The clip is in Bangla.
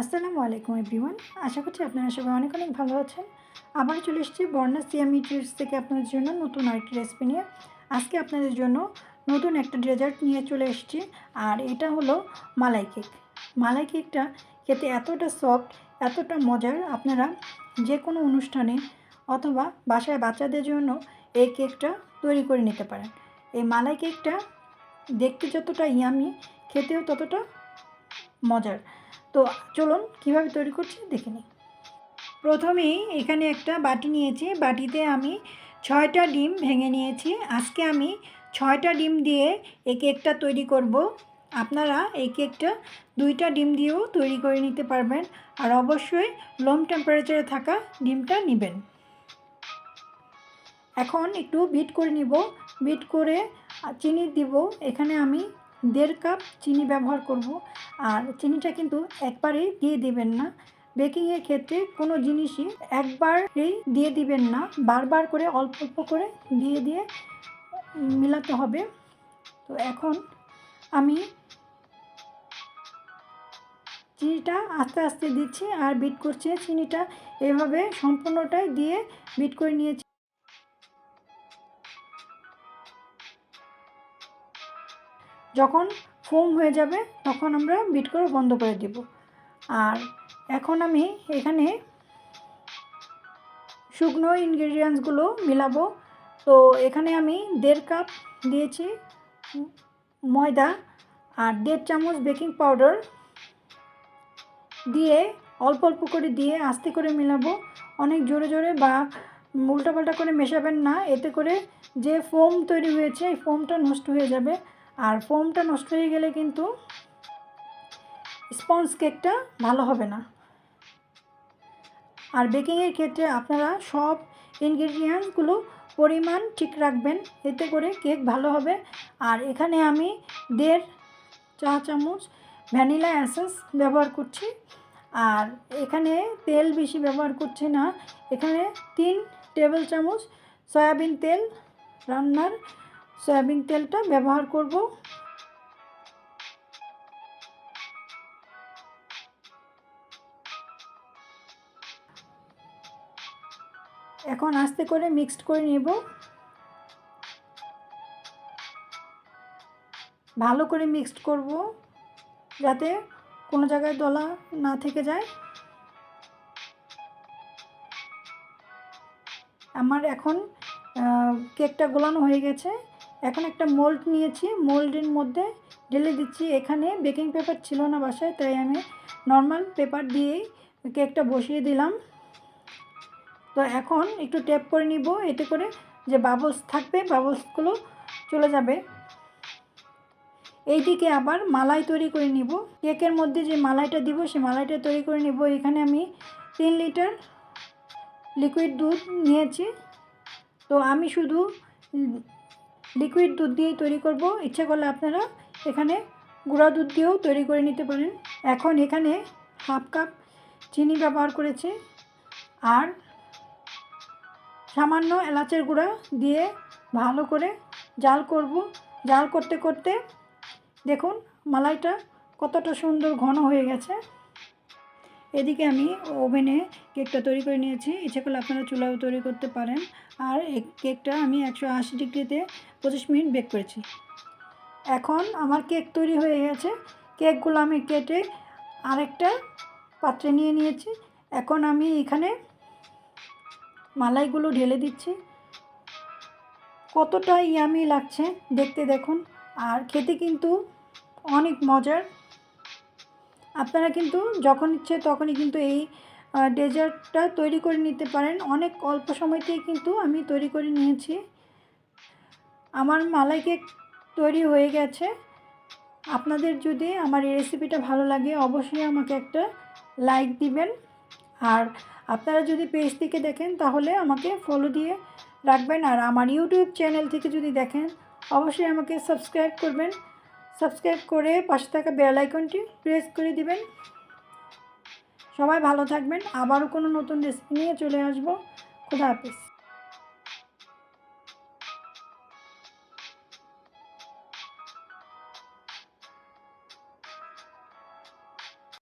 আসসালামু আলাইকুম এভরিওয়ান। আশা করছি আপনারা সবাই অনেক অনেক ভালো আছেন। আবার চলে এসেছি বর্ণা সিয়ামি ট্রিটস থেকে আপনাদের জন্য নতুন আরেকটি রেসিপি নিয়ে। আজকে আপনাদের জন্য নতুন একটা ডেজার্ট নিয়ে চলে এসেছি, আর এটা হলো মালাই কেক মালাই কেকটা খেতে এতটা সফট এতটা মজার, আপনারা যে কোনো অনুষ্ঠানে অথবা বাসায় বাচ্চাদের জন্য এই কেকটা তৈরি করে নিতে পারেন। এই মালাই কেকটা দেখতে যতটা ইয়ামি খেতেও ততটা মজার। তো চলুন কীভাবে তৈরি করছি দেখে নিই। প্রথমেই এখানে একটা বাটি নিয়েছি। বাটিতে আমি ছয়টা ডিম ভেঙে নিয়েছি। আজকে আমি ছয়টা ডিম দিয়ে এই কেকটা তৈরি করব। আপনারা এই কেকটা দুইটা ডিম দিয়েও তৈরি করে নিতে পারবেন। আর অবশ্যই লোম টেম্পারেচারে থাকা ডিমটা নেবেন। এখন একটু বিট করে নিব। বিট করে চিনি দিব। এখানে আমি দেড় কাপ চিনি ব্যবহার করব। আর চিনিটা কিন্তু একবারেই দিয়ে দেবেন না। বেকিংয়ের ক্ষেত্রে কোনো জিনিসই একবারেই দিয়ে দিবেন না। বারবার করে, অল্প অল্প করে দিয়ে দিয়ে মিলাতে হবে। তো এখন আমি চিনিটা আস্তে আস্তে দিচ্ছি আর বিট করছে। চিনিটা এভাবে সম্পূর্ণটাই দিয়ে বিট করে নিয়েছি। যখন ফোম হয়ে যাবে, তখন আমরা বিট করে বন্ধ করে দেব। আর এখন আমি এখানে শুকনো ইনগ্রেডিয়েন্টসগুলো মিলাবো। তো এখানে আমি দেড় কাপ দিয়েছি ময়দা আর দেড় চামচ বেকিং পাউডার দিয়ে অল্প অল্প করে দিয়ে আস্তে করে মেলাবো। অনেক জোরে জোরে বা উল্টাপাল্টা করে মেশাবেন না। এতে করে যে ফোম তৈরি হয়েছে, এই ফোমটা নষ্ট হয়ে যাবে। আর ফোমটা নষ্ট হয়ে গেলে কিন্তু স্পঞ্জ কেকটা ভালো হবে না। আর বেকিংয়ের ক্ষেত্রে আপনারা সব ইনগ্রিডিয়েন্টসগুলো পরিমাণ ঠিক রাখবেন, এতে করে কেক ভালো হবে। আর এখানে আমি দেড় চা চামচ ভ্যানিলা অ্যাসেন্স ব্যবহার করছি। আর এখানে তেল বেশি ব্যবহার করছি না। এখানে তিন টেবিল চামচ সয়াবিন তেল রান্নার সয়াবিন তেলটা ব্যবহার করব। এখন আস্তে করে মিক্সড করে নেব। ভালো করে মিক্সড করব যাতে কোনো জায়গায় দলা না থেকে যায়। আমার এখন কেকটা গোলানো হয়ে গেছে। এখন একটা মোল্ড নিয়েছি। মোল্ডের মধ্যে ঢেলে দিচ্ছি। এখানে বেকিং পেপার ছিল না বাসায়, তাই আমি নর্মাল পেপার দিয়েই কেকটা বসিয়ে দিলাম। তো এখন একটু ট্যাপ করে নিব। এতে করে যে বাবলস থাকবে বাবলসগুলো চলে যাবে। এইদিকে আবার মালাই তৈরি করে নিব। কেকের মধ্যে যে মালাইটা দিব, সে মালাইটা তৈরি করে নিব। এখানে আমি তিন লিটার লিকুইড দুধ নিয়েছি। তো আমি শুধু লিকুইড দুধ দিয়েই তৈরি করব। ইচ্ছা করলে আপনারা এখানে গুঁড়া দুধ দিয়েও তৈরি করে নিতে পারেন। এখন এখানে হাফ কাপ চিনি ব্যবহার করেছি। আর সামান্য এলাচের গুঁড়া দিয়ে ভালো করে জাল করব। জাল করতে করতে দেখুন, মালাইটা কতটা সুন্দর ঘন হয়ে গেছে। এদিকে আমি ওভেনে কেকটা তৈরি করে নিয়েছি। ইচ্ছে করলে আপনারা চুলাও তৈরি করতে পারেন। আর কেকটা আমি একশো আশি ডিগ্রিতে পঁচিশ মিনিট বেক করেছি। এখন আমার কেক তৈরি হয়ে গেছে। কেকগুলো আমি কেটে আরেকটা পাত্রে নিয়ে নিয়েছি। এখন আমি এখানে মালাইগুলো ঢেলে দিচ্ছি। কতটা ইয়ামি লাগছে দেখতে দেখুন। আর খেতে কিন্তু অনেক মজার। আপনারা কিন্তু যখন ইচ্ছে তখনই কিন্তু এই ডেজার্টটা তৈরি করে নিতে পারেন। অনেক অল্প সময়তেই কিন্তু আমি তৈরি করে নিয়েছি। আমার মালাই কেক তৈরি হয়ে গেছে। আপনাদের যদি আমার এই রেসিপিটা ভালো লাগে অবশ্যই আমাকে একটা লাইক দিবেন। আর আপনারা যদি পেজ থেকে দেখেন তাহলে আমাকে ফলো দিয়ে রাখবেন। আর আমার ইউটিউব চ্যানেল থেকে যদি দেখেন অবশ্যই আমাকে সাবস্ক্রাইব করবেন। সাবস্ক্রাইব করে পাশে থাকা বেল আইকনটি প্রেস করে দিবেন। সবাই ভালো থাকবেন। আবারও কোনো নতুন রেসিপি নিয়ে চলে আসব। খুদা হাফিজ।